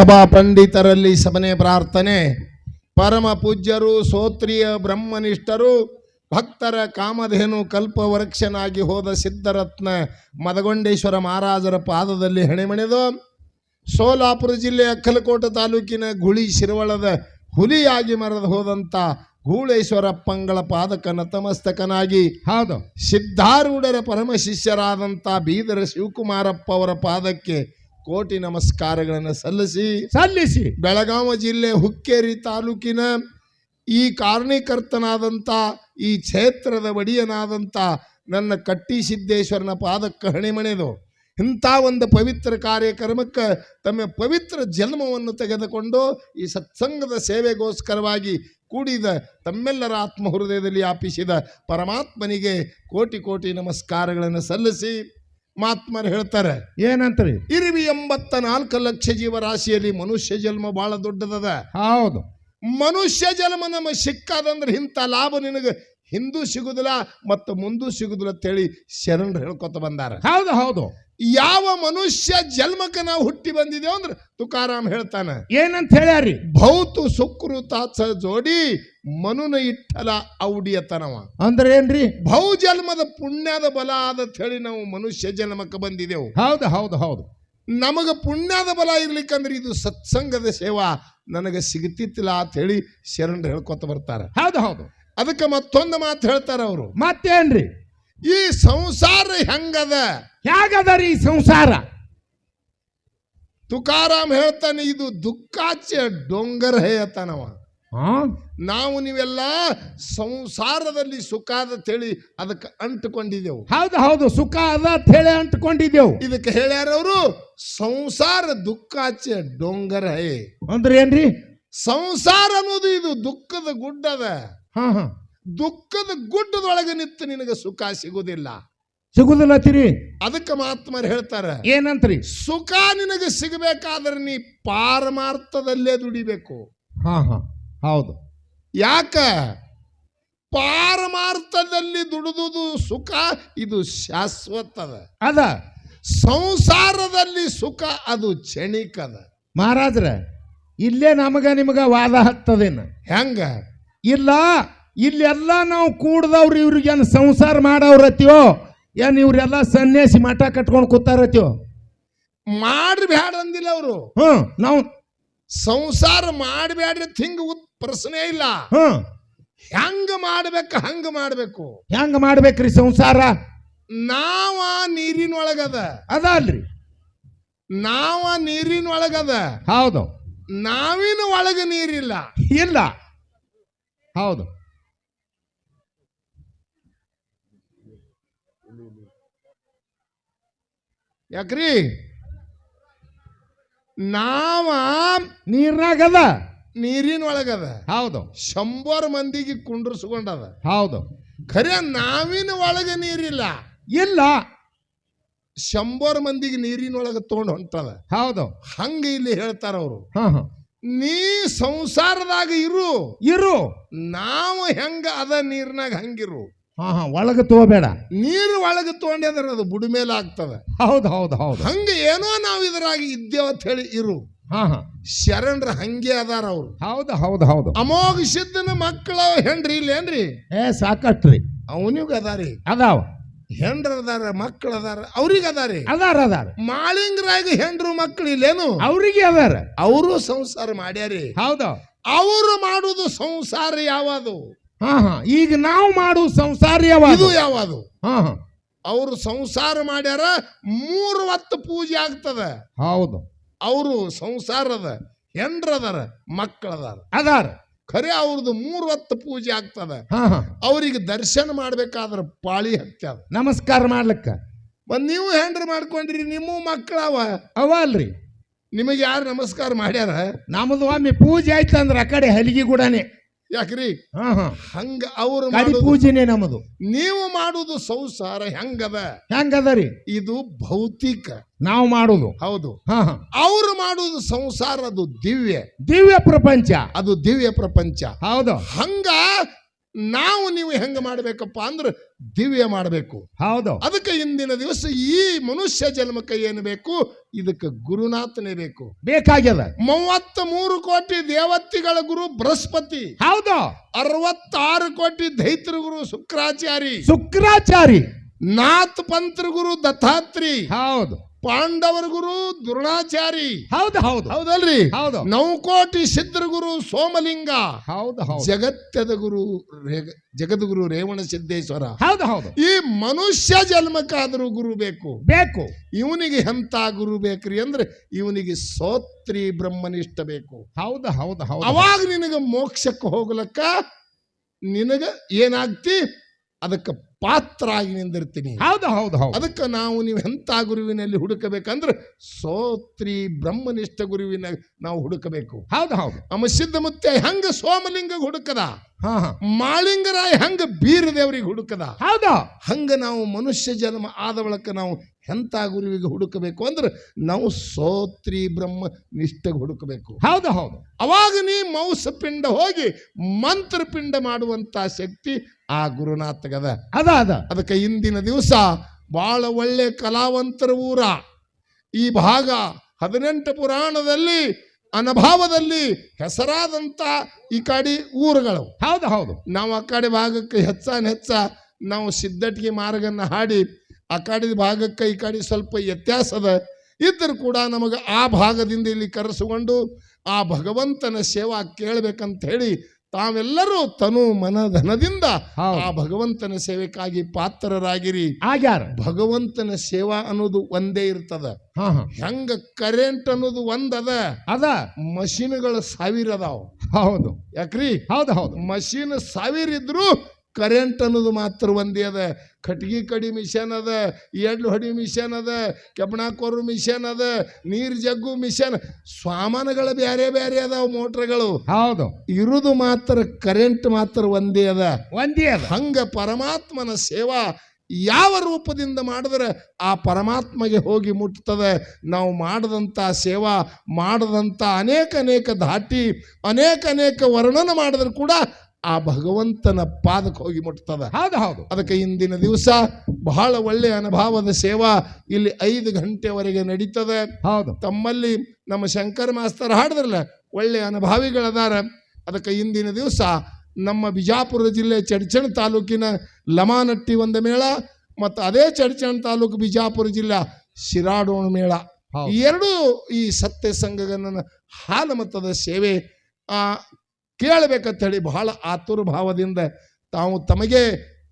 ಸಭಾ ಪಂಡಿತರಲ್ಲಿ ಸಭನೆ ಪ್ರಾರ್ಥನೆ. ಪರಮ ಪೂಜ್ಯರು ಸೋತ್ರಿಯ ಬ್ರಹ್ಮನಿಷ್ಠರು ಭಕ್ತರ ಕಾಮಧೇನು ಕಲ್ಪವೃಕ್ಷನಾಗಿ ಹೋದ ಸಿದ್ಧರತ್ನ ಮದಗೊಂಡೇಶ್ವರ ಮಹಾರಾಜರ ಪಾದದಲ್ಲಿ ಹೆಣೆಮಣೆದು. ಸೋಲಾಪುರ ಜಿಲ್ಲೆ ಅಕ್ಕಲಕೋಟ ತಾಲೂಕಿನ ಗುಳಿ ಶಿರವಳದ ಹುಲಿಯಾಗಿ ಮರೆದು ಹೋದಂಥ ಗೂಳೇಶ್ವರಪ್ಪಂಗಳ ಪಾದಕ ನತಮಸ್ತಕನಾಗಿ ಹೌದು. ಸಿದ್ಧಾರೂಢರ ಪರಮ ಶಿಷ್ಯರಾದಂಥ ಬೀದರ ಶಿವಕುಮಾರಪ್ಪ ಅವರ ಪಾದಕ್ಕೆ ಕೋಟಿ ನಮಸ್ಕಾರಗಳನ್ನು ಸಲ್ಲಿಸಿ ಸಲ್ಲಿಸಿ. ಬೆಳಗಾವಿ ಜಿಲ್ಲೆ ಹುಕ್ಕೇರಿ ತಾಲೂಕಿನ ಈ ಕಾರಣೀಕರ್ತನಾದಂಥ ಈ ಕ್ಷೇತ್ರದ ಒಡೆಯನಾದಂಥ ನನ್ನ ಕಟ್ಟಿ ಸಿದ್ದೇಶ್ವರನ ಪಾದಕ್ಕೆ ಹಣೆಮಣೆದು ಇಂಥ ಒಂದು ಪವಿತ್ರ ಕಾರ್ಯಕ್ರಮಕ್ಕೆ ತಮ್ಮ ಪವಿತ್ರ ಜನ್ಮವನ್ನು ತೆಗೆದುಕೊಂಡು ಈ ಸತ್ಸಂಗದ ಸೇವೆಗೋಸ್ಕರವಾಗಿ ಕೂಡಿದ ತಮ್ಮೆಲ್ಲರ ಆತ್ಮ ಹೃದಯದಲ್ಲಿ ಆಪಿಸಿದ ಪರಮಾತ್ಮನಿಗೆ ಕೋಟಿ ಕೋಟಿ ನಮಸ್ಕಾರಗಳನ್ನು ಸಲ್ಲಿಸಿ. ಮಾತ್ಮರು ಹೇಳ್ತಾರೆ ಏನಂತ್ರಿ? ಇರಿವಿ ಎಂಬತ್ತ ನಾಲ್ಕು ಲಕ್ಷ ಜೀವರಾಶಿಯಲ್ಲಿ ಮನುಷ್ಯ ಜನ್ಮ ಬಹಳ ದೊಡ್ಡದದ. ಹೌದು. ಮನುಷ್ಯ ಜನ್ಮ ನಮಗೆ ಸಿಕ್ಕದಂದ್ರೆ ಇಂಥ ಲಾಭ ನಿನಗೆ ಹಿಂದೂ ಸಿಗುದಿಲ್ಲ ಮತ್ತು ಮುಂದು ಸಿಗುದಿಲ್ಲ ಅಂತೇಳಿ ಶರಣರು ಹೇಳ್ಕೊತ ಬಂದಾರ. ಹೌದು ಹೌದು. ಯಾವ ಮನುಷ್ಯ ಜನ್ಮಕ್ಕೆ ನಾವು ಹುಟ್ಟಿ ಬಂದಿದ್ದೇವೆ ಅಂದ್ರೆ ತುಕಾರಾಮ್ ಹೇಳ್ತಾನೆ. ಏನಂತ ಹೇಳ್ಯಾರಿ ಭೌತು ಸುಕೃತಾಚ ಜೋಡಿ ಮನುನ ಇಟ್ಟಲ ಔಡಿಯತನವ. ಅಂದ್ರೆ ಏನ್ರಿ? ಭೌ ಜನ್ಮದ ಪುಣ್ಯದ ಬಲ ಆದ ಹೇಳಿ ನಾವು ಮನುಷ್ಯ ಜನ್ಮಕ್ಕೆ ಬಂದಿದೆವು ಹೌದು ಹೌದು ಹೌದು. ನಮಗೆ ಪುಣ್ಯದ ಬಲ ಇರ್ಲಿಕ್ಕಂದ್ರೆ ಇದು ಸತ್ಸಂಗದ ಸೇವಾ ನನಗೆ ಸಿಗತಿತ್ತಿಲ್ಲ ಅಂತ ಹೇಳಿ ಶರಣರು ಹೇಳ್ಕೊತ ಬರ್ತಾರೆ. ಹೌದು ಹೌದು. ಅದಕ್ಕೆ ಮತ್ತೊಂದು ಮಾತು ಹೇಳ್ತಾರೆ ಅವರು. ಮತ್ತೇನ್ರಿ? ಈ ಸಂಸಾರ ಹೆಂಗದ? ಹೇಗದರಿ ಈ ಸಂಸಾರ? ತುಕಾರಾಮ್ ಹೇಳ್ತಾನೆ ಇದು ದುಃಖಾಚ್ಯ ಡೊಂಗರ್ ಹೇಯತಾನವ. ಹಾ? ನಾವು ನೀವೆಲ್ಲ ಸಂಸಾರದಲ್ಲಿ ಸುಖ ಅದ ಹೇಳಿ ಅದಕ್ಕೆ ಅಂಟುಕೊಂಡಿದ್ದೆವು. ಹೌದು ಹೌದು ಸುಖ ಅದ ಅಂತ ಹೇಳಿ ಅಂಟ್ಕೊಂಡಿದ್ದೆವು. ಇದಕ್ಕೆ ಹೇಳ್ಯಾರವರು ಸಂಸಾರ ದುಃಖಾಚ್ಯ ಡೊಂಗರ್ ಹೇ. ಅಂದ್ರೆ ಏನ್ರಿ? ಸಂಸಾರ ಅನ್ನೋದು ಇದು ದುಃಖದ ಗುಡ್ಡದ. ಹಾ ಹಾಂ. ದುಃಖದ ಗುಡ್ಡದೊಳಗೆ ನಿಂತು ನಿನಗೆ ಸುಖ ಸಿಗುವುದಿಲ್ಲ. ಸಿಗುದಿಲ್ಲತ್ತೀರಿ ಅದಕ್ಕೆ ಮಹಾತ್ಮರು ಹೇಳ್ತಾರೆ ಏನಂತ್ರಿ? ಸುಖ ನಿನಗೆ ಸಿಗಬೇಕಾದ್ರೆ ನೀ ಪಾರಮಾರ್ಥದಲ್ಲೇ ದುಡಿಬೇಕು. ಹಾ ಹಾ. ಹೌದು. ಯಾಕ? ಪಾರಮಾರ್ಥದಲ್ಲಿ ದುಡಿದುದು ಸುಖ ಇದು ಶಾಶ್ವತದ. ಅದ. ಸಂಸಾರದಲ್ಲಿ ಸುಖ ಅದು ಕ್ಷಣಿಕದ. ಮಹಾರಾಜ್ರ ಇಲ್ಲೇ ನಮಗ ನಿಮಗ ವಾದ ಹತ್ತದೇನ? ಹೆಂಗ? ಇಲ್ಲ ಇಲ್ಲೆಲ್ಲ ನಾವು ಕೂಡ್ದವ್ರು ಇವ್ರಿಗೇನು ಸಂಸಾರ ಮಾಡೋರತ್ತೀವೋ ಏನು ಇವರೆಲ್ಲ ಸನ್ಯಾಸಿ ಮಠ ಕಟ್ಕೊಂಡು ಕೂತಾರತ್ತೀವೋ ಮಾಡ್ ಬ್ಯಾಡ ಅಂದಿಲ್ಲ ಅವರು. ಹ್ಞೂ ನಾವು ಸಂಸಾರ ಮಾಡಬೇಡ್ರಿ ಹಿಂಗೆ ಉತ್ ಪ್ರಶ್ನೆ ಇಲ್ಲ. ಹ್ಞೂ. ಹೆಂಗೆ ಮಾಡ್ಬೇಕು ಹಂಗ ಮಾಡ್ಬೇಕು. ಹೆಂಗ ಮಾಡ್ಬೇಕ್ರಿ ಸಂಸಾರ? ನಾವ ನೀರಿನೊಳಗದ. ಅದ ಅಲ್ರಿ. ನಾವ ನೀರಿನೊಳಗದ. ಹೌದು. ನಾವಿನ ಒಳಗ ನೀರಿಲ್ಲ. ಇಲ್ಲ. ಹೌದು. ಯಾಕ್ರಿ? ನಾವ ನೀರಾಗದ ನೀರಿನ ಒಳಗದ ಹೌದು. ಶಂಬರ್ ಮಂದಿಗೆ ಕುಂಡ್ರಸ್ಕೊಂಡದ. ಹೌದು. ಖರೆ ನಾವಿನ ಒಳಗೆ ನೀರಿಲ್ಲ. ಇಲ್ಲ. ಶಂಬರ್ ಮಂದಿಗೆ ನೀರಿನ ಒಳಗೆ ತಗೊಂಡು ಹೊಂಟದ. ಹೌದು. ಹಂಗ ಇಲ್ಲಿ ಹೇಳ್ತಾರ ಅವರು. ಹಾ ಹಾ ನೀ ಸಂಸಾರದಾಗ ಇರು. ಇರು. ನಾವು ಹೆಂಗ ಅದ ನೀರ್ನಾಗ ಹಂಗಿರು. ಹಾ ಹಾ ಒಳಗೆ ತಗೋಬೇಡ. ನೀರು ಒಳಗೆ ತಗೊಂಡ್ರೆ ಅದು ಬುಡ ಮೇಲೆ ಆಗ್ತದೆ. ಹೌದು ಹೌದು ಹೌದು. ಹಂಗ ಏನೋ ನಾವು ಇದ್ರಾಗ ಇದ್ದೇವ ಅಂತ ಹೇಳಿ ಇರು. ಹಾ ಹಾ. ಶರಣರ ಹಂಗೆ ಅದಾರ ಅವ್ರು. ಹೌದು ಹೌದು ಹೌದು. ಅಮೋಘ ಸಿದ್ಧನ ಮಕ್ಕಳ ಹೆಂಡ್ರಿ ಇಲ್ಲೇನ್ರಿ? ಏ ಸಾಕಷ್ಟ್ರಿ. ಅವನಿಗೂ ಅದಾರಿ. ಅದಾವ. ಹೆಂಡ್ರ ಅದಾರ ಮಕ್ಕಳು ಅದಾರ ಅವ್ರಿಗೆ ಅದಾರಿ ಅದಾರ ಅದಾರ ಮಾಳಿಂಗರಾಗ ಹೆಂಡ್ರು ಮಕ್ಕಳು ಇಲ್ಲೇನು? ಅವ್ರಿಗೆ ಅದಾರ. ಅವರು ಸಂಸಾರ ಮಾಡ್ಯಾರಿ. ಹೌದು. ಅವರು ಮಾಡುದು ಸಂಸಾರ ಯಾವುದು? ಹಾ ಹಾ. ಈಗ ನಾವು ಮಾಡುವ ಸಂಸಾರ ಯಾವುದು? ಇದು ಯಾವುದು? ಹಾ ಹಾ. ಅವರು ಸಂಸಾರ ಮಾಡ್ಯಾರ ಮೂರು ಹೊತ್ತು ಪೂಜೆ ಆಗ್ತದ. ಹೌದು. ಅವರು ಸಂಸಾರದ ಹೆಂಡ್ರದಾರ ಮಕ್ಕಳದಾರ. ಅದಾರ. ಖರೆ ಅವ್ರದ್ದು ಮೂರು ಹೊತ್ತು ಪೂಜೆ ಆಗ್ತದ. ಅವ್ರಿಗೆ ದರ್ಶನ ಮಾಡ್ಬೇಕಾದ್ರೆ ಪಾಳಿ ಹತ್ಯದ ನಮಸ್ಕಾರ ಮಾಡ್ಲಿಕ್ಕ. ಮತ್ ನೀವು ಹ್ಯಾಂಡ್ರ್ ಮಾಡ್ಕೊಂಡ್ರಿ ನಿಮ್ಮ ಮಕ್ಕಳವ. ಅವ ಅಲ್ರಿ. ನಿಮಗೆ ಯಾರು ನಮಸ್ಕಾರ ಮಾಡ್ಯಾರ? ನಮ್ದು ಒಮ್ಮೆ ಪೂಜೆ ಆಯ್ತಂದ್ರ ಆ ಕಡೆ ಹಲಿಗೆ ಕೂಡನೆ ಯಾಕ್ರಿ? ಹಂಗ ಅವ್ರು ಮಾಡುದು ಪೂಜೆನೆ ನಮ್ಮದು ನೀವು ಮಾಡುದು ಸಂಸಾರ ಹೆಂಗದ? ರೀ? ಇದು ಭೌತಿಕ. ನಾವು ಮಾಡುದು. ಹೌದು. ಹಾ ಹಾ. ಅವ್ರು ಮಾಡುದು ಸಂಸಾರ ಅದು ದಿವ್ಯ. ದಿವ್ಯ ಪ್ರಪಂಚ. ಅದು ದಿವ್ಯ ಪ್ರಪಂಚ. ಹೌದು. ಹಂಗ ನಾವು ನೀವು ಹೆಂಗ ಮಾಡಬೇಕಪ್ಪ ಅಂದ್ರೆ ದಿವ್ಯ ಮಾಡಬೇಕು. ಹೌದು. ಅದಕ್ಕೆ ಇಂದಿನ ದಿವಸ ಈ ಮನುಷ್ಯ ಜನ್ಮಕ್ಕೆ ಏನು ಬೇಕು? ಇದಕ್ಕೆ ಗುರುನಾಥನೇ ಬೇಕು. ಬೇಕಾಗ್ಯದ. ಮೂವತ್ತ ಮೂರು ಕೋಟಿ ದೇವತೆಗಳ ಗುರು ಬೃಹಸ್ಪತಿ. ಹೌದು. ಅರವತ್ತಾರು ಕೋಟಿ ದೈತ್ರ ಗುರು ಶುಕ್ರಾಚಾರಿ. ಶುಕ್ರಾಚಾರಿ. ನಾಥ್ ಪಂತ್ರ ಗುರು ದತ್ತಾತ್ರಿ ಹೌದು. ಪಾಂಡವರ ಗುರು ದ್ರೋಣಾಚಾರಿ. ಹೌದು ಹೌದು. ಹೌದಲ್ರಿ? ಹೌದು. ನೌಕೋಟಿ ಸಿದ್ರ ಗುರು ಸೋಮಲಿಂಗ. ಹೌದು ಹೌದು. ಜಗತ್ತದ ಗುರು ಜಗದ್ಗುರು ರೇವಣ ಸಿದ್ದೇಶ್ವರ. ಹೌದು ಹೌದು. ಈ ಮನುಷ್ಯ ಜನ್ಮಕ್ಕಾದರೂ ಗುರು ಬೇಕು. ಬೇಕು. ಇವನಿಗೆ ಎಂತ ಗುರು ಬೇಕ್ರಿ ಅಂದ್ರೆ ಇವನಿಗೆ ಸೋತ್ರಿ ಬ್ರಹ್ಮನಿಷ್ಠ ಬೇಕು. ಹೌದು ಹೌದು ಹೌದು. ಅವಾಗ ನಿನಗೆ ಮೋಕ್ಷಕ್ಕೆ ಹೋಗ್ಲಕ್ಕ ನಿನಗ ಏನಾಗ್ತಿ? ಅದಕ್ಕೆ ಪಾತ್ರ ಆಗಿ ನಿಂದಿರ್ತೀನಿ. ಹೌದು ಹೌದು ಹೌದು. ಅದಕ್ಕೆ ನಾವು ನೀವು ಎಂಥ ಗುರುವಿನಲ್ಲಿ ಹುಡುಕಬೇಕಂದ್ರೆ ಸೋತ್ರಿ ಬ್ರಹ್ಮನಿಷ್ಠ ಗುರುವಿನ ನಾವು ಹುಡುಕಬೇಕು. ಹೌದು ಹೌದು. ನಮ್ಮ ಸಿದ್ಧಮುತ್ಯ ಹೆಂಗ ಸೋಮಲಿಂಗ ಹುಡುಕದ? ಮಾಳಿಂಗರಾಯ ಹೆಂಗ ಬೀರದೇವರಿಗೆ ಹುಡುಕದ? ಹೌದು. ಹಂಗ ನಾವು ಮನುಷ್ಯ ಜನ್ಮ ಆದ ಬಳಕ ನಾವು ಎಂಥ ಗುರುವಿಗೆ ಹುಡುಕಬೇಕು ಅಂದ್ರೆ ನಾವು ಸೋತ್ರಿ ಬ್ರಹ್ಮ ನಿಷ್ಠಗೆ ಹುಡುಕಬೇಕು. ಹೌದು ಹೌದು. ಅವಾಗ ನೀ ಮೌಸ ಪಿಂಡ ಹೋಗಿ ಮಂತ್ರ ಪಿಂಡ ಮಾಡುವಂತ ಶಕ್ತಿ ಆ ಗುರುನಾಥಗದ. ಅದ ಅದ. ಅದಕ್ಕೆ ಇಂದಿನ ದಿವಸ ಬಹಳ ಒಳ್ಳೆ ಕಲಾವಂತರ ಊರ. ಈ ಭಾಗ ಹದಿನೆಂಟು ಪುರಾಣದಲ್ಲಿ ಅನಭಾವದಲ್ಲಿ ಹೆಸರಾದಂಥ ಈ ಕಡೆ ಊರುಗಳು. ಹೌದು ಹೌದು. ನಾವು ಆ ಕಡೆ ಭಾಗಕ್ಕೆ ಹೆಚ್ಚಾನ ಹೆಚ್ಚ ನಾವು ಸಿದ್ಧಟಿಗೆ ಮಾರ್ಗನ್ನ ಹಾಡಿ ಆ ಕಡೆ ಭಾಗಕ್ಕೆ ಈ ಕಡೆ ಸ್ವಲ್ಪ ವ್ಯತ್ಯಾಸ ಅದ ಇದ್ದರೂ ಕೂಡ ನಮಗೆ ಆ ಭಾಗದಿಂದ ಇಲ್ಲಿ ಕರೆಸಿಕೊಂಡು ಆ ಭಗವಂತನ ಸೇವಾ ಕೇಳಬೇಕಂತ ಹೇಳಿ ತಾವೆಲ್ಲರೂ ತನು ಮನ ಧನದಿಂದ ಆ ಭಗವಂತನ ಸೇವೆಗಾಗಿ ಪಾತ್ರರಾಗಿರಿ. ಆಗ್ಯಾರ. ಭಗವಂತನ ಸೇವಾ ಅನ್ನೋದು ಒಂದೇ ಇರ್ತದ. ಹೆಂಗ ಕರೆಂಟ್ ಅನ್ನೋದು ಒಂದದ. ಅದ. ಮಷಿನ್ಗಳು ಸಾವಿರ ಅದಾವ. ಹೌದು. ಯಾಕ್ರಿ? ಹೌದು ಹೌದು. ಮಷೀನ್ ಸಾವಿರ ಇದ್ರು ಕರೆಂಟ್ ಅನ್ನೋದು ಮಾತ್ರ ಒಂದೇ ಅದ. ಕಟ್ಗಿ ಕಡಿ ಮಿಷನ್ ಅದ ಎಳ್ಳು ಹೊಡಿ ಮಿಷನ್ ಅದ ಕೆಬ್ಬಣ ಕೊರು ಮಿಷನ್ ಅದ ನೀರ್ ಜಗ್ಗು ಮಿಷನ್ ಸಾಮಾನುಗಳು ಬೇರೆ ಬೇರೆ ಅದಾವ ಮೋಟ್ರ್ಗಳು. ಹೌದು. ಇರುದು ಮಾತ್ರ ಕರೆಂಟ್ ಮಾತ್ರ ಒಂದೇ ಅದ. ಒಂದೇ ಅದ. ಹಂಗ ಪರಮಾತ್ಮನ ಸೇವಾ ಯಾವ ರೂಪದಿಂದ ಮಾಡಿದ್ರೆ ಆ ಪರಮಾತ್ಮಗೆ ಹೋಗಿ ಮುಟ್ತದೆ. ನಾವು ಮಾಡದಂತ ಸೇವಾ ಮಾಡದಂತ ಅನೇಕ ಅನೇಕ ಧಾಟಿ ಅನೇಕ ಅನೇಕ ವರ್ಣನ ಮಾಡಿದ್ರು ಕೂಡ ಆ ಭಗವಂತನ ಪಾದಕ್ಕೆ ಹೋಗಿ ಮುಟ್ತದೆ. ಹೌದು ಹೌದು. ಅದಕ್ಕೆ ಇಂದಿನ ದಿವಸ ಬಹಳ ಒಳ್ಳೆಯ ಅನುಭವದ ಸೇವಾ ಇಲ್ಲಿ ಐದು ಗಂಟೆವರೆಗೆ ನಡೀತದೆ. ಹೌದು. ತಮ್ಮಲ್ಲಿ ನಮ್ಮ ಶಂಕರ ಮಾಸ್ತರ್ ಹಾಡಿದ್ರಲ್ಲ ಒಳ್ಳೆಯ ಅನುಭವಿಗಳದಾರ. ಅದಕ್ಕೆ ಇಂದಿನ ದಿವಸ ನಮ್ಮ ಬಿಜಾಪುರ ಜಿಲ್ಲೆ ಚಡ್ಚಣ ತಾಲೂಕಿನ ಲಮಾನಟ್ಟಿ ಒಂದು ಮೇಳ ಮತ್ತು ಅದೇ ಚಡ್ಚಣ ತಾಲೂಕು ಬಿಜಾಪುರ ಜಿಲ್ಲೆ ಶಿರಾಡೋಣ ಮೇಳ. ಎರಡೂ ಈ ಸತ್ಯ ಸಂಘಗನ ಹಾಲು ಮತದ ಸೇವೆ ಆ ಕೇಳಬೇಕಂತ ಹೇಳಿ ಬಹಳ ಆತುರ ಭಾವದಿಂದ ತಾವು ತಮಗೆ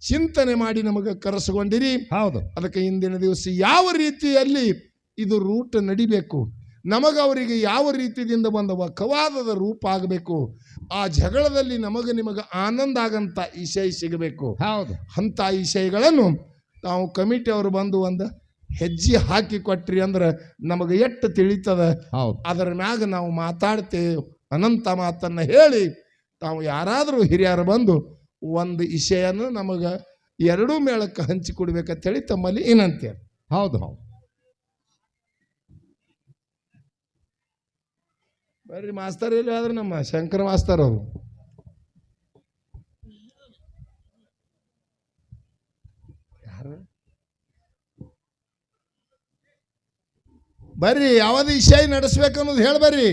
ಚಿಂತನೆ ಮಾಡಿ ನಮಗೆ ಕರೆಸಿಕೊಂಡಿರಿ. ಹೌದು. ಅದಕ್ಕೆ ಇಂದಿನ ದಿವಸ ಯಾವ ರೀತಿಯಲ್ಲಿ ಇದು ರೂಟ್ ನಡಿಬೇಕು ನಮಗೆ ಅವರಿಗೆ ಯಾವ ರೀತಿಯಿಂದ ಬಂದ ವಕವಾದದ ರೂಪ ಆಗಬೇಕು ಆ ಜಗಳದಲ್ಲಿ ನಮಗೆ ನಿಮಗೆ ಆನಂದ ಆಗಂತ ವಿಷಯ ಸಿಗಬೇಕು. ಹೌದು. ಅಂಥ ವಿಷಯಗಳನ್ನು ತಾವು ಕಮಿಟಿ ಅವರು ಬಂದು ಒಂದು ಹೆಜ್ಜೆ ಹಾಕಿ ಕೊಟ್ರಿ ಅಂದ್ರೆ ನಮಗೆ ಎಷ್ಟು ತಿಳಿತದ. ಹೌದು. ಅದರ ಮ್ಯಾಗ ನಾವು ಮಾತಾಡ್ತೇವೆ. ಅನಂತ ಮಾತನ್ನು ಹೇಳಿ ತಾವು ಯಾರಾದರೂ ಹಿರಿಯರು ಬಂದು ಒಂದು ವಿಷಯನ ನಮಗೆ ಎರಡೂ ಮೇಳಕ್ಕೆ ಹಂಚಿಕೊಡ್ಬೇಕಂತ ಹೇಳಿ ತಮ್ಮಲ್ಲಿ ಏನಂತೆ ಹೌದು ಹೌದು. ಬರ್ರಿ ಮಾಸ್ತರ್ ಎಲ್ಲಿ ಆದ್ರೆ ನಮ್ಮ ಶಂಕರ ಮಾಸ್ತರ್ ಅವರು. ಯಾರು? ಬರ್ರಿ, ಯಾವ್ದು ವಿಷಯ ನಡೆಸ್ಬೇಕು ಅನ್ನೋದು ಹೇಳ್ಬರ್ರಿ